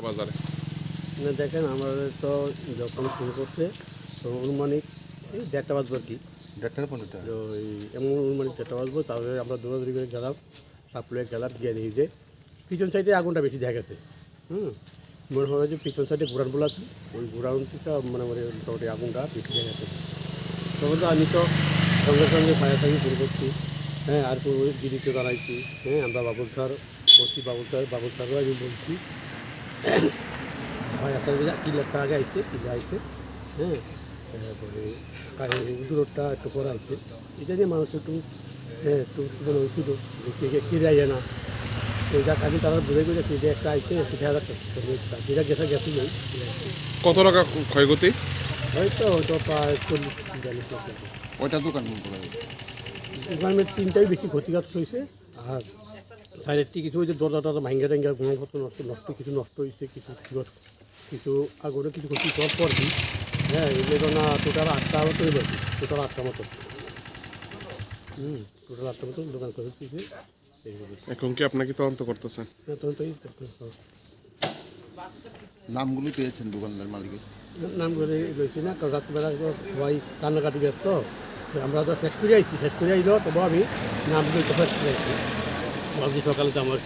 এটা বাজারে? না দেখেন আমাদের তো যখন শুরু করছে তো অনুমানিক এই দেড়টা বাজবো আর কি। দেড়টা পনেরোটা? তো এই এমন অনুমানিক দেড়টা বাজবো তারপরে আমরা দৌড়াদৌড়ি করে গেলাম সাপ্লাই গেলাম গিয়ে দেখি যে পিছন সাইডে আগুনটা বেশি দেখা গেছে। হুম? মনে হয় যে পিছন সাইডে ঘোরানগুলো আছে ওই ঘোরানটা মানে মানে মোটামুটি আগুনটা বেশি দেখা গেছে। তখন তো আমি তো সঙ্গে সঙ্গে ফায়ার সার্ভিস শুরু করছি। হ্যাঁ আর কোনো দিদিকে জানাইছি। হ্যাঁ আমরা বাবুল স্যার বলছি বাবুল স্যার বাবুল স্যারও আমি বলছি। ফায়ার সার্ভিস কিলারটা আগে আইছে কিলা আইছে হ্যাঁ তারপরে দূরটা একটু পরে আইছে। এটা নিয়ে মানুষ একটু হ্যাঁ একটু হয়েছিল যে কে যায় না। যা কাজে তারা বুঝে গেছে যে একটা আইছে সেটা গেছে গেছে যাই কত টাকা ক্ষয়ক্ষতি? হয়তো হয়তো প্রায় চল্লিশ বিয়াল্লিশ লাখ ওইটা দোকান বন্ধ তিনটাই বেশি ক্ষতিগ্রস্ত হয়েছে। আর সাইডেরটি কিছু হয়েছে দরজা টরজা ভাঙ্গা টাঙ্গা গুণগত নষ্ট নষ্ট কিছু নষ্ট হয়েছে কিছু কিছু আগরে কিছু ক্ষতি করার পর কি হ্যাঁ এগুলো না টোটাল আটটা মতো হয়ে যাচ্ছে টোটাল আটটা মতো। হুম টোটাল আটটা মতো দোকান করে দিয়েছে। এখন কি আপনাকে তদন্ত করতেছেন হ্যাঁ, নামগুলি পেয়েছেন দোকানদার মালিকের নাম করে রয়েছে না কারণ রাত্রিবেলা তো সবাই কান্নাকাটি ব্যস্ত। আমরা তো ফ্যাক্টরি আইছি ফ্যাক্টরি আইলেও তবু আমি নাম বলতে ফ্যাক্টরি আইছি। ভাবছি সকালে তো আমার